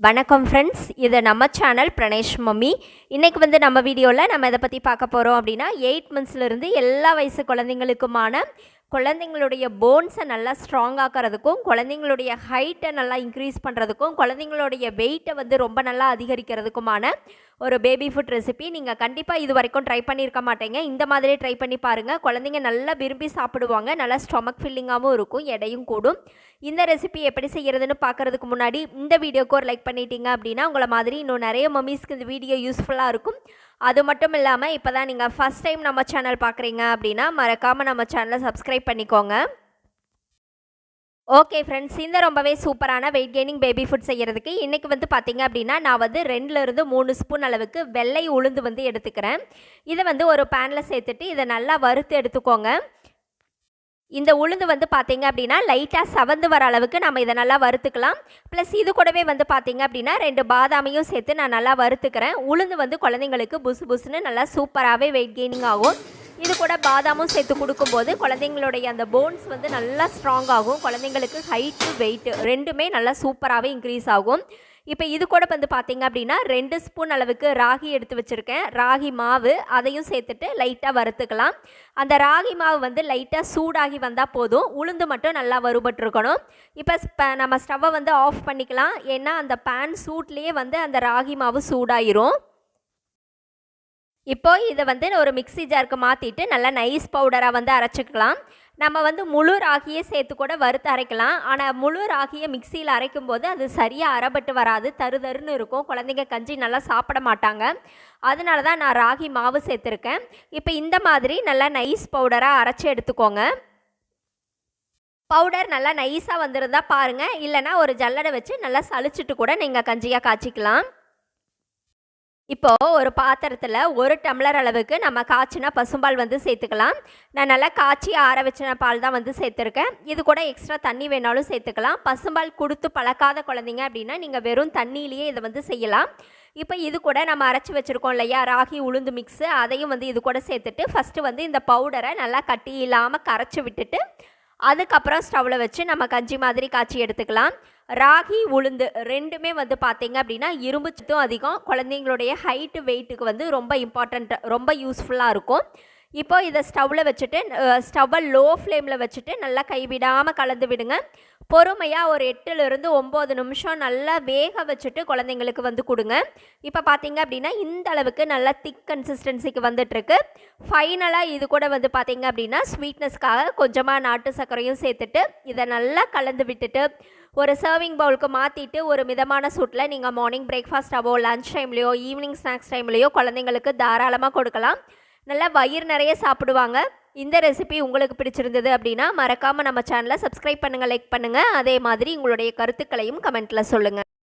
வணக்கம் ஃப்ரெண்ட்ஸ் இது நம்ம சேனல் பிரணேஷ் மம்மி. இன்றைக்கி வந்து நம்ம வீடியோவில் நம்ம இதை பற்றி பார்க்க போகிறோம் அப்படின்னா எயிட் மந்த்ஸ்லேருந்து எல்லா வயசு குழந்தைங்களுக்குமான குழந்தைங்களுடைய போன்ஸை நல்லா ஸ்ட்ராங் ஆக்கிறதுக்கும் குழந்தைங்களுடைய ஹைட்டை நல்லா இன்க்ரீஸ் பண்ணுறதுக்கும் குழந்தைங்களுடைய வெயிட்டை வந்து ரொம்ப நல்லா அதிகரிக்கிறதுக்குமான ஒரு பேபி ஃபுட் ரெசிபி நீங்கள் கண்டிப்பாக இது வரைக்கும் ட்ரை பண்ணியிருக்க மாட்டீங்க. இந்த மாதிரி ட்ரை பண்ணி பாருங்கள் குழந்தைங்க நல்லா விரும்பி சாப்பிடுவாங்க. நல்லா ஸ்டொமக் ஃபில்லிங்காகவும் இருக்கும். எடையும் கூடும். இந்த ரெசிபி எப்படி செய்கிறதுன்னு பார்க்குறதுக்கு முன்னாடி இந்த வீடியோக்கு ஒரு லைக் பண்ணிட்டீங்க அப்படின்னா உங்களை மாதிரி இன்னும் நிறைய மம்மிஸ்க்கு இந்த வீடியோ யூஸ்ஃபுல்லாக இருக்கும். அது மட்டும் இல்லாமல் இப்போ தான் நீங்கள் ஃபஸ்ட் டைம் நம்ம சேனல் பார்க்குறீங்க அப்படின்னா மறக்காமல் நம்ம சேனலை சப்ஸ்கிரைப் பண்ணிக்கோங்க. ஓகே ஃப்ரெண்ட்ஸ் இந்த ரொம்பவே சூப்பரான வெயிட் கெய்னிங் பேபி ஃபுட் செய்கிறதுக்கு இன்றைக்கி வந்து பார்த்திங்க அப்படின்னா நான் வந்து ரெண்டுலேருந்து மூணு ஸ்பூன் அளவுக்கு வெள்ளை உளுந்து வந்து எடுத்துக்கிறேன். இதை வந்து ஒரு பேனில் சேர்த்துட்டு இதை நல்லா வறுத்து எடுத்துக்கோங்க. இந்த உளுந்து வந்து பார்த்திங்க அப்படின்னா லைட்டாக சவந்து வர அளவுக்கு நம்ம இதை நல்லா வறுத்துக்கலாம். ப்ளஸ் இது கூடவே வந்து பார்த்திங்க அப்படின்னா ரெண்டு பாதாமையும் சேர்த்து நான் நல்லா வறுத்துக்கிறேன். உளுந்து வந்து குழந்தைங்களுக்கு புசு புசுன்னு நல்லா சூப்பராகவே வெயிட் கெய்னிங் ஆகும். இது கூட பாதாமும் சேர்த்து கொடுக்கும்போது குழந்தைங்களுடைய அந்த போன்ஸ் வந்து நல்லா ஸ்ட்ராங் ஆகும். குழந்தைங்களுக்கு ஹைட்டு வெயிட்டு ரெண்டுமே நல்லா சூப்பராகவே இன்க்ரீஸ் ஆகும். இப்போ இது கூட வந்து பார்த்தீங்க அப்படின்னா ரெண்டு ஸ்பூன் அளவுக்கு ராகி எடுத்து வச்சுருக்கேன். ராகி மாவு அதையும் சேர்த்துட்டு லைட்டாக வறுத்துக்கலாம். அந்த ராகி மாவு வந்து லைட்டாக சூடாகி வந்தால் போதும். உளுந்து மட்டும் நல்லா வறுபட்டுருக்கணும். இப்போ நம்ம ஸ்டவ்வை வந்து ஆஃப் பண்ணிக்கலாம். ஏன்னா அந்த பேன் சூட்லேயே வந்து அந்த ராகி மாவு சூடாயிரும். இப்போ இதை வந்து ஒரு மிக்சி ஜாருக்கு மாற்றிட்டு நல்லா நைஸ் பவுடராக வந்து அரைச்சிக்கலாம். நம்ம வந்து முழு ராகியை சேர்த்து கூட வறுத்து அரைக்கலாம். ஆனால் முழு ராகியை மிக்சியில் அரைக்கும் போது அது சரியாக அரைபட்டு வராது. தரு தருன்னு இருக்கும். குழந்தைங்க கஞ்சி நல்லா சாப்பிட மாட்டாங்க. அதனால தான் நான் ராகி மாவு சேர்த்துருக்கேன். இப்போ இந்த மாதிரி நல்லா நைஸ் பவுடராக அரைச்சி எடுத்துக்கோங்க. பவுடர் நல்லா நைஸாக வந்திருந்தா பாருங்கள் இல்லைனா ஒரு ஜல்லடை வச்சு நல்லா சளிச்சிட்டு கூட நீங்கள் கஞ்சியாக காய்ச்சிக்கலாம். இப்போது ஒரு பாத்திரத்தில் ஒரு டம்ளர் அளவுக்கு நம்ம காய்ச்சினா பசும்பால் வந்து சேர்த்துக்கலாம். நான் நல்லா காய்ச்சி ஆற வச்சின பால் தான் வந்து சேர்த்துருக்கேன். இது கூட எக்ஸ்ட்ரா தண்ணி வேணாலும் சேர்த்துக்கலாம். பசும்பால் கொடுத்து பழக்காத குழந்தைங்க அப்படின்னா நீங்கள் வெறும் தண்ணியிலேயே இதை வந்து செய்யலாம். இப்போ இது கூட நம்ம அரைச்சி வச்சுருக்கோம் இல்லையா? ராகி உளுந்து மிக்ஸு அதையும் வந்து இது கூட சேர்த்துட்டு ஃபஸ்ட்டு வந்து இந்த பவுடரை நல்லா கட்டி இல்லாமல் கரைச்சி விட்டுட்டு அதுக்கப்புறம் ஸ்டவ்வில் வச்சு நம்ம கஞ்சி மாதிரி காய்ச்சி எடுத்துக்கலாம். ராகி உளுந்து ரெண்டுமே வந்து பார்த்திங்க அப்படின்னா இரும்பு சத்தும் அதிகம். குழந்தைங்களுடைய ஹைட்டு வெயிட்டுக்கு வந்து ரொம்ப இம்பார்ட்டண்ட் ரொம்ப யூஸ்ஃபுல்லாக இருக்கும். இப்போ இதை ஸ்டவ்வில் வச்சுட்டு ஸ்டவ்வை லோ ஃப்ளேமில் வச்சுட்டு நல்லா கைவிடாமல் கலந்து விடுங்க. பொறுமையாக ஒரு எட்டுலேருந்து ஒம்பது நிமிஷம் நல்லா வேக வச்சுட்டு குழந்தைங்களுக்கு வந்து கொடுங்க. இப்போ பார்த்தீங்க அப்படின்னா இந்த அளவுக்கு நல்லா திக் கன்சிஸ்டன்சிக்கு வந்துட்டுருக்கு. ஃபைனலாக இது கூட வந்து பார்த்தீங்க அப்படின்னா ஸ்வீட்னஸ்க்காக கொஞ்சமாக நாட்டு சர்க்கரையும் சேர்த்துட்டு இதை நல்லா கலந்து விட்டுட்டு ஒரு சர்விங் பவுலுக்கு மாற்றிட்டு ஒரு மிதமான சூட்டில் நீங்கள் மார்னிங் பிரேக்ஃபாஸ்ட்டாவோ லன்ச் டைம்லேயோ ஈவினிங் ஸ்நாக்ஸ் டைம்லேயோ குழந்தைங்களுக்கு தாராளமாக கொடுக்கலாம். நல்லா வயிறு நிறைய சாப்பிடுவாங்க. இந்த ரெசிபி உங்களுக்கு பிடிச்சிருந்தது அப்படின்னா மறக்காமல் நம்ம சேனலை சப்ஸ்கிரைப் பண்ணுங்கள் லைக் பண்ணுங்கள் அதே மாதிரி உங்களுடைய கருத்துக்களையும் கமெண்ட்டில் சொல்லுங்கள்